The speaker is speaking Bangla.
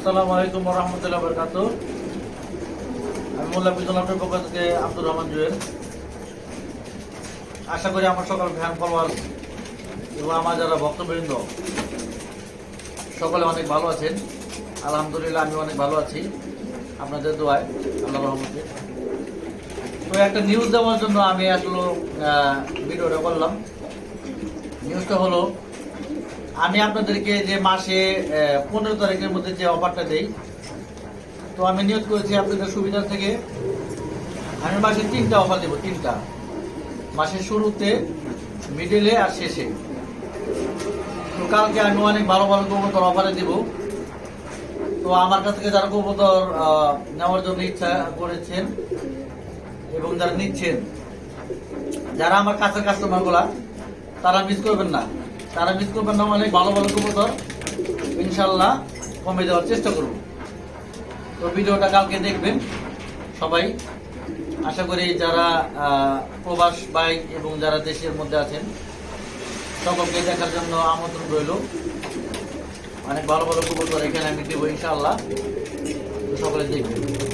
আসসালামু আলাইকুম রহমতুল্লাহ বরকাত আমি মোল্লা আপনার পক্ষ থেকে আব্দুর রহমান জুয়েল। আশা করি আমার সকল ফ্যান ফলোয়ার এবং আমার যারা ভক্তবৃন্দ, সকলে অনেক ভালো আছেন। আলহামদুলিল্লাহ, আমি অনেক ভালো আছি। আপনাদের দোয়ায় আল্লাহ রহমতে। তো একটা নিউজ দেওয়ার জন্য আমি আসলে ভিডিওটা করলাম। নিউজটা হলো আমি আপনাদেরকে যে মাসে পনেরো তারিখের মধ্যে যে অফারটা দেই তো আমি নিয়োগ করেছি আপনাদের সুবিধা থেকে। আমি মাসে তিনটা অফার দেবো তিনটা। মাসের শুরুতে মিডিলে আর শেষে। তো কালকে আমি অনেক ভালো ভালো কবুতর অফারে দিব। তো আমার কাছ থেকে যারা আহ, নেওয়ার জন্য ইচ্ছা করেছেন এবং যারা নিচ্ছেন যারা আমার কাছের কাস্টমারগুলা তারা মিস করবেন না। তারা মিস করবেন না, অনেক ভালো ভালো কবুতর। ইনশাল্লাহ কমে দেওয়ার চেষ্টা করব। তো ভিডিওটা কালকে দেখবেন সবাই। আশা করি যারা প্রবাস বাইক এবং যারা দেশের মধ্যে আছেন, সকলকে দেখার জন্য আমন্ত্রণ রইল। অনেক ভালো ভালো কবুতর এখানে আমি দেবো ইনশাআল্লাহ। তো সকলে দেখবেন।